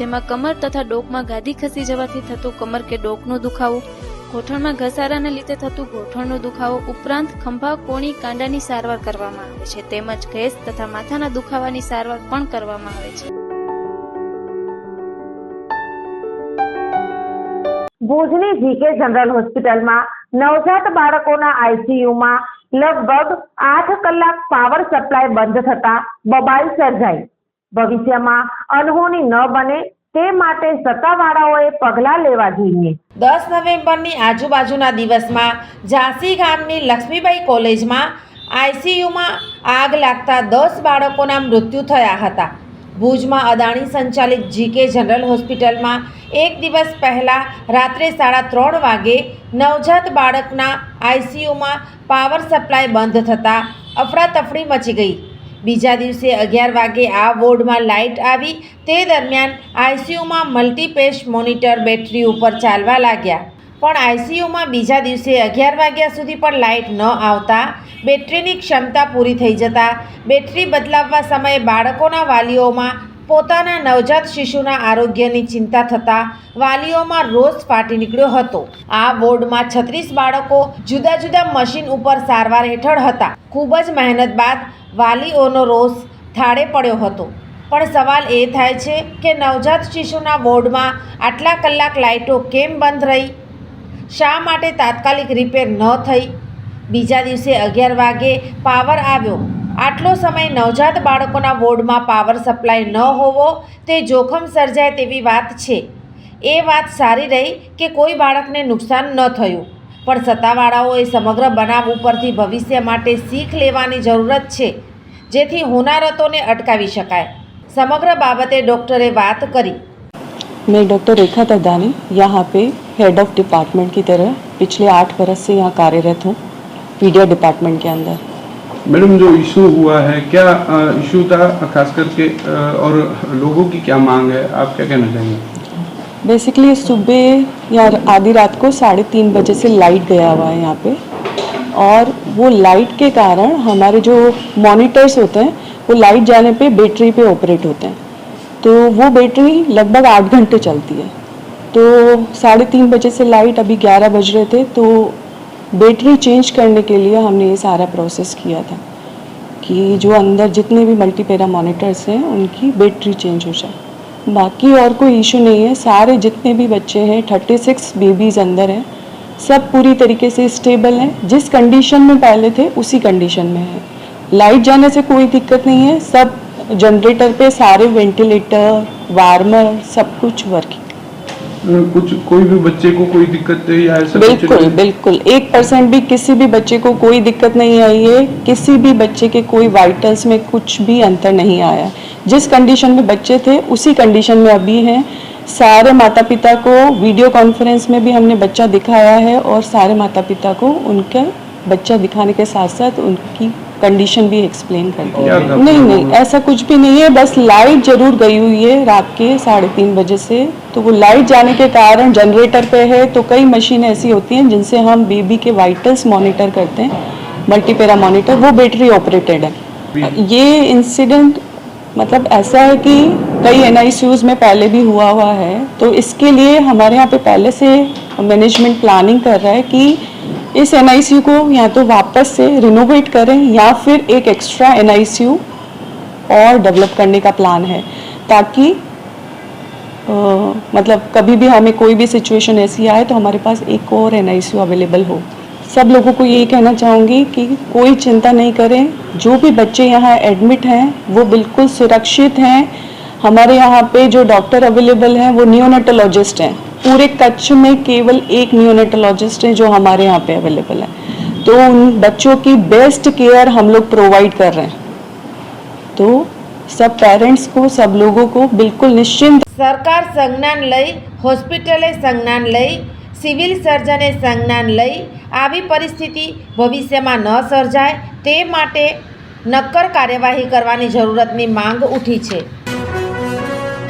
જેમાં કમર તથા ડોકમાં ગાદી ખસી જવાથી થતું કમર કે ડોકનો દુખાવો, ગોઠણમાં ઘસારાને લીધે થતું ગોઠણનો દુખાવો ઉપરાંત ખંભા, કોણી, કાંડાની સારવાર કરવામાં આવે છે. તેમજ ગેસ તથા માથાના દુખાવાની સારવાર પણ કરવામાં આવે છે. ભુજની જીકે જનરલ હોસ્પિટલમાં નવજાત બાળકોના આઈસીયુમાં લગભગ આઠ કલાક પાવર સપ્લાય બંધ થતા બબાલ સર્જાઈ. ભવિષ્યમાં અનહોની ન બને તે માટે સત્તાવાળાઓએ પગલાં લેવા જોઈએ. દસ નવેમ્બરની આજુબાજુના દિવસમાં ઝાંસી ગામની લક્ષ્મીબાઈ કોલેજમાં આઈસીયુમાં આગ લાગતા દસ બાળકોના મૃત્યુ થયા હતા. ભુજમાં અદાણી સંચાલિત જીકે જનરલ હોસ્પિટલમાં એક દિવસ પહેલાં રાત્રે સાડા ત્રણ વાગે નવજાત બાળકના આઈસીયુમાં પાવર સપ્લાય બંધ થતાં અફડાતફડી મચી ગઈ. બીજા દિવસે અગિયાર વાગે આ વોર્ડમાં લાઇટ આવી. તે દરમિયાન આઈસીયુમાં મલ્ટીપેશ મોનિટર બેટરી ઉપર ચાલવા લાગ્યા. પણ આઈસીયુમાં બીજા દિવસે અગિયાર વાગ્યા સુધી પણ લાઇટ ન આવતા બેટરીની ક્ષમતા પૂરી થઈ જતાં બેટરી બદલાવવા સમયે બાળકોના વાલીઓમાં પોતાના નવજાત શિશુના આરોગ્યની ચિંતા થતાં વાલીઓમાં રોષ ફાટી નીકળ્યો હતો. આ વોર્ડમાં છત્રીસ બાળકો જુદા જુદા મશીન ઉપર સારવાર હેઠળ હતા. ખૂબ જ મહેનત બાદ વાલીઓનો રોષ થાળે પડ્યો હતો. પણ સવાલ એ થાય છે કે નવજાત શિશુના બોર્ડમાં આટલા કલાક લાઇટો કેમ બંધ રહી? શા માટે તાત્કાલિક રિપેર ન થઈ? બીજા દિવસે અગિયાર વાગે પાવર આવ્યો. આટલો સમય નવજાત બાળકોના બોર્ડમાં પાવર સપ્લાય ન હોવો તે જોખમ સર્જાય તેવી વાત છે. એ વાત સારી રહી કે કોઈ બાળકને નુકસાન ન થયું. પણ સત્તાવાળાઓએ સમગ્ર બનાવ ઉપરથી ભવિષ્ય માટે શીખ લેવાની જરૂરત છે. જેથી હોનારતોને અટકાવી શકાય સમગ્ર બાબતે ડૉક્ટરે વાત કરી मैं डॉक्टर रेखा तदानी यहाँ पे हेड ऑफ डिपार्टमेंट की तरह पिछले आठ वर्ष से यहाँ कार्यरत हूँ पीडिया डिपार्टमेंट के अंदर मैडम जो इशू हुआ है क्या इशू था खास करके अ, और लोगों की क्या मांग है आप क्या कहना चाहेंगे बेसिकली सुबह या आधी रात को साढ़े तीन बजे से लाइट गया हुआ है यहाँ पे और वो लाइट के कारण हमारे जो मॉनिटर्स होते हैं, वो लाइट जाने पे बैटरी पे ऑपरेट होते हैं। तो वो बैटरी लगभग आठ घंटे चलती है। तो साढ़े तीन बजे से लाइट अभी ग्यारह बज रहे थे तो बैटरी चेंज करने के लिए हमने ये सारा प्रोसेस किया था कि जो अंदर जितने भी मल्टीपेरा मॉनिटर्स हैं, उनकी बैटरी चेंज हो जाए। बाकी और कोई इशू नहीं है। सारे जितने भी बच्चे हैं थर्टी सिक्स बेबीज़ अंदर हैं सब पूरी तरीके से स्टेबल हैं। जिस कंडीशन में पहले थे उसी कंडीशन में है। लाइट जाने से कोई दिक्कत नहीं है। सब जनरेटर पे सारे वेंटिलेटर वार्मर सब कुछ वर्किंग अ, कुछ कोई भी बच्चे को कोई दिक्कत नहीं या ऐसा बिल्कुल बिल्कुल। एक परसेंट भी किसी भी बच्चे को कोई दिक्कत नहीं आई है। किसी भी बच्चे के कोई वाइटल्स में कुछ भी अंतर नहीं आया। जिस कंडीशन में बच्चे थे उसी कंडीशन में अभी हैं। सारे माता पिता को वीडियो कॉन्फ्रेंस में भी हमने बच्चा दिखाया है और सारे माता पिता को उनका बच्चा दिखाने के साथ साथ उनकी कंडीशन भी एक्सप्लेन कर दी। नहीं नहीं ऐसा कुछ भी नहीं है बस लाइट ज़रूर गई हुई है रात के साढ़े तीन बजे से। तो वो लाइट जाने के कारण जनरेटर पे है तो कई मशीन ऐसी होती हैं जिनसे हम बेबी के वाइटल्स मॉनिटर करते हैं। मल्टीपेरा मॉनिटर वो बैटरी ऑपरेटेड है। ये इंसिडेंट मतलब ऐसा है कि कई एन में पहले भी हुआ हुआ है। तो इसके लिए हमारे यहाँ पे पहले से मैनेजमेंट प्लानिंग कर रहा है कि इस एनआईसीयू को या तो वापस से रिनोवेट करें या फिर एक एक्स्ट्रा एनआईसीयू और डेवलप करने का प्लान है। ताकि अ, मतलब कभी भी हमें कोई भी सिचुएशन ऐसी आए तो हमारे पास एक और एनआईसीयू अवेलेबल हो। सब लोगों को यही कहना चाहूँगी कि कोई चिंता नहीं करें। जो भी बच्चे यहाँ एडमिट हैं वो बिल्कुल सुरक्षित हैं। हमारे यहाँ पे जो डॉक्टर अवेलेबल हैं वो नियोनेटोलॉजिस्ट हैं पूरे कच्छ में केवल एक नियोनेटोलॉजिस्ट है जो हमारे यहाँ पे अवेलेबल है तो उन बच्चों की बेस्ट केयर हम लोग प्रोवाइड कर रहे हैं तो सब पेरेंट्स को सब लोगों को बिल्कुल निश्चिंत સરકાર સંજ્ઞાન લઈ હોસ્પિટલે સંજ્ઞાન લઈ સિવિલ સર્જને સંજ્ઞાન લઈ આવી પરિસ્થિતિ ભવિષ્યમાં ન સર્જાય તે માટે નક્કર કાર્યવાહી કરવાની જરૂરતની માંગ ઉઠી છે